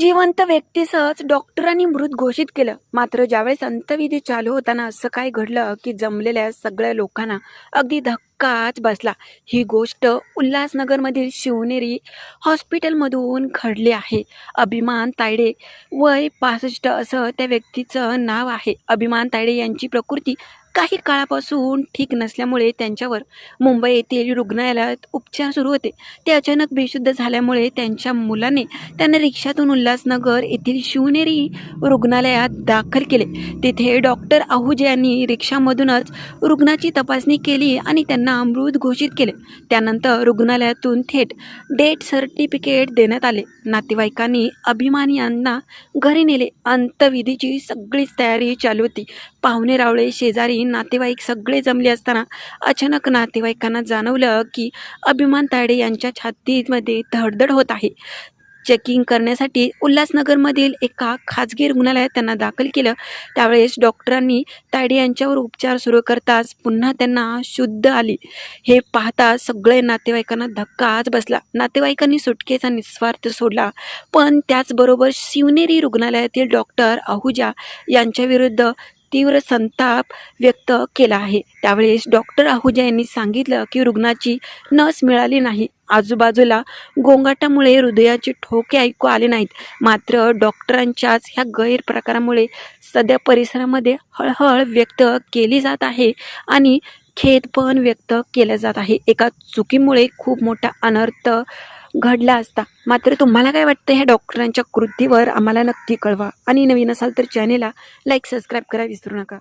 जिवंत व्यक्तीसच डॉक्टरांनी मृत घोषित केलं. मात्र ज्यावेळेस अंत्यविधी चालू होताना असं काय घडलं की जमलेल्या सगळ्या लोकांना अगदी धक्काच बसला. ही गोष्ट उल्हासनगरमधील शिवनेरी हॉस्पिटलमधून घडली आहे. अभिमान तायडे वय पासष्ट असं त्या व्यक्तीचं नाव आहे. अभिमान तायडे यांची प्रकृती काही काळापासून ठीक नसल्यामुळे त्यांच्यावर मुंबई येथील रुग्णालयात उपचार सुरू होते. ते अचानक बेशुद्ध झाल्यामुळे त्यांच्या मुलाने त्यांना रिक्षातून उल्हासनगर येथील शिवनेरी रुग्णालयात दाखल केले. तिथे डॉक्टर आहुजे यांनी रिक्षामधूनच रुग्णाची तपासणी केली आणि त्यांना अमृत घोषित केले. त्यानंतर रुग्णालयातून थेट डेथ सर्टिफिकेट देण्यात आले. नातेवाईकांनी अभिमान यांना घरी नेले. अंतविधीची सगळीच तयारी चालू होती. पाहुणे रावळे शेजारी नातेवाईक सगळे जमले असताना अचानक नातेवाईकांना जाणवलं की अभिमान तायडे यांच्या छातीमध्ये धडधड होत आहे. चेकिंग करण्यासाठी उल्हासनगरमधील एका खाजगी रुग्णालयात त्यांना दाखल केलं. त्यावेळेस डॉक्टरांनी तायडे यांच्यावर उपचार सुरू करताच पुन्हा त्यांना शुद्ध आली. हे पाहता सगळे नातेवाईकांना धक्काच बसला. नातेवाईकांनी सुटकेचा निस्वार्थ सोडला. पण त्याचबरोबर शिवनेरी रुग्णालयातील डॉक्टर आहुजा यांच्याविरुद्ध तीव्र संताप व्यक्त केला आहे. त्यावेळेस डॉक्टर आहुजा यांनी सांगितलं की रुग्णाची नस मिळाली नाही. आजूबाजूला गोंगाटामुळे हृदयाचे ठोके ऐकू आले नाहीत. मात्र डॉक्टरांच्याच ह्या गैरप्रकारामुळे सध्या परिसरामध्ये हळहळ व्यक्त केली जात आहे आणि खेद पण व्यक्त केलं जात आहे. एका चुकीमुळे खूप मोठा अनर्थ घडला असता. मात्र तुम्हाला काय वाटतं? ह्या डॉक्टरांच्या कृतीवर आम्हाला नक्की कळवा. आणि नवीन असाल तर चॅनेलला लाईक सबस्क्राईब करा विसरू नका.